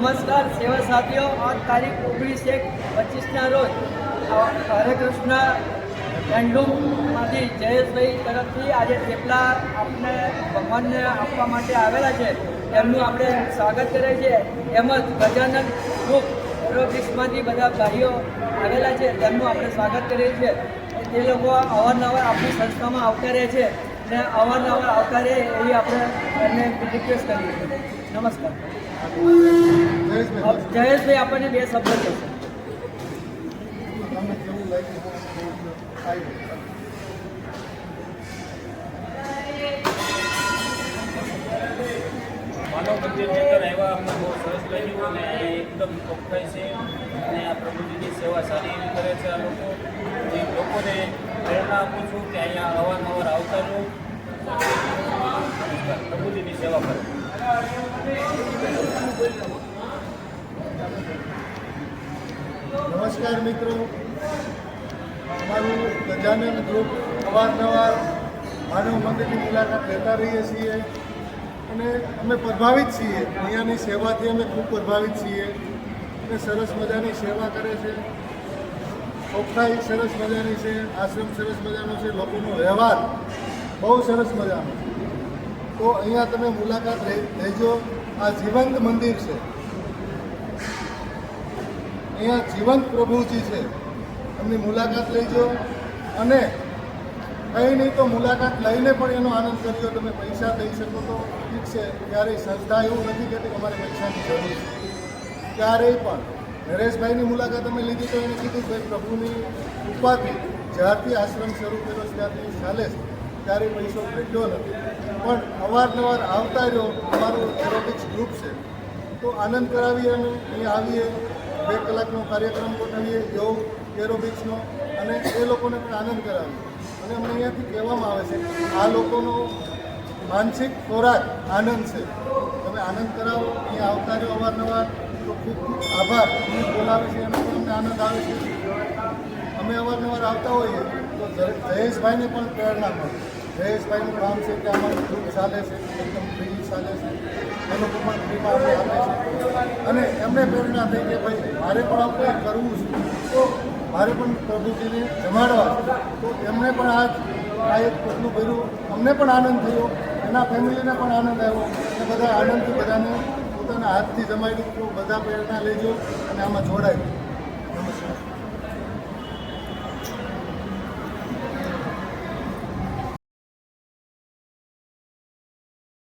નમસ્કાર સેવા સાથીઓ આઠ તારીખ ઓગણીસ એક પચીસના રોજ હરે કૃષ્ણ હેન્ડલૂમમાંથી જયેશભાઈ તરફથી આજે થેપલા આપને ભગવાનને આપવા માટે આવેલા છે. એમનું આપણે સ્વાગત કરીએ છીએ. જ ગજાનંદ ગ્રુપ એરોબ્રિક્સમાંથી બધા ભાઈઓ આવેલા છે. તેમનું આપણે સ્વાગત કરીએ છીએ. તે લોકો અવારનવાર આપણી સંસ્થામાં આવતા રહે છે. અને અવારનવાર આવતા રહે એવી આપણે એમને રિક્વેસ્ટ કરીએ છીએ. નમસ્કાર. જયેશભાઈ, આપણને બે શબ્દ કહેશે? માનવ મંદિરની અંદર આવ્યા અમને સરસ લાગ્યું અને એકદમ ચોખ્ખાઈ છે અને આ પ્રભુજીની સેવા સારી એવી કરે છે આ લોકો એ લોકોને પ્રેરણા આપું છું કે અહીંયા અવારનવાર આવતા રહો. પ્રભુજીની સેવા કરો નમસ્કાર મિત્રો. અમારું ગજાનંદ ગ્રુપ અવારનવાર માનવ મંદિરની મુલાકાત લેતા રહીએ છીએ. અને અમે પ્રભાવિત છીએ. અહીંયાની સેવાથી અમે ખૂબ પ્રભાવિત છીએ. અને સરસ મજાની સેવા કરે છે. ચોખ્ખાઈ સરસ મજાની છે. આશ્રમ સરસ મજાનો છે. લોકોનો વ્યવહાર બહુ સરસ મજાનો. તો અહીંયા તમે મુલાકાત લેજો. આ જીવંત મંદિર છે. અહીંયા જીવંત પ્રભુજી છે. એમની મુલાકાત લઈજો અને કંઈ નહીં તો મુલાકાત લઈને પણ એનો આનંદ કરજો. તમે પૈસા દઈ શકો તો ઠીક છે. ક્યારેય સંસ્થા એવું નથી કહેતી કે અમારે પૈસાની જરૂર છે. ક્યારેય પણ. નરેશભાઈની મુલાકાત અમે લીધી તો એને કીધું ભાઈ પ્રભુની કૃપાથી જ્યારથી આશ્રમ શરૂ કર્યો ત્યારથી ચાલે છે. ત્યારે પૈસો ભેટ્યો નથી. પણ અવારનવાર આવતા રહ્યો. અમારું એરોબિક્સ ગ્રુપ છે. તો આનંદ કરાવીએ અને અહીંયા આવીએ. બે કલાકનો કાર્યક્રમ ગોઠવીએ યોગ, એરોબિક્સનો, અને એ લોકોને પણ આનંદ કરાવીએ. અને અમને અહીંયાથી કહેવામાં આવે છે આ લોકોનો માનસિક ખોરાક આનંદ છે. તમે આનંદ કરાવો અહીંયા આવતા રહ્યો અવારનવાર. તો ખૂબ ખૂબ આભાર. અમને બોલાવે છે એનો પણ અમને આનંદ આવે છે. અમે અવારનવાર આવતા હોઈએ તો જયેશભાઈને પણ પ્રેરણા મળે. જયેશભાઈનું કામ છે કે અમારું ગ્રુપ ચાલે છે, એકદમ ફ્રી ચાલે છે. એ લોકો પણ ફ્રીમાં આપે છે. અને એમને પ્રેરણા થઈ કે ભાઈ, મારે પણ આવું કંઈક કરવું છે. તો મારે પણ પ્રભુજીને જમાડવા તો એમને પણ આ આ એક પગલું ભર્યું. અમને પણ આનંદ થયો. એના ફેમિલીને પણ આનંદ આવ્યો. અને બધા આનંદથી બધાને પોતાના હાથથી જમાડ્યું. તો બધા પ્રેરણા લેજો અને આમાં જોડાયું. નમસ્કાર.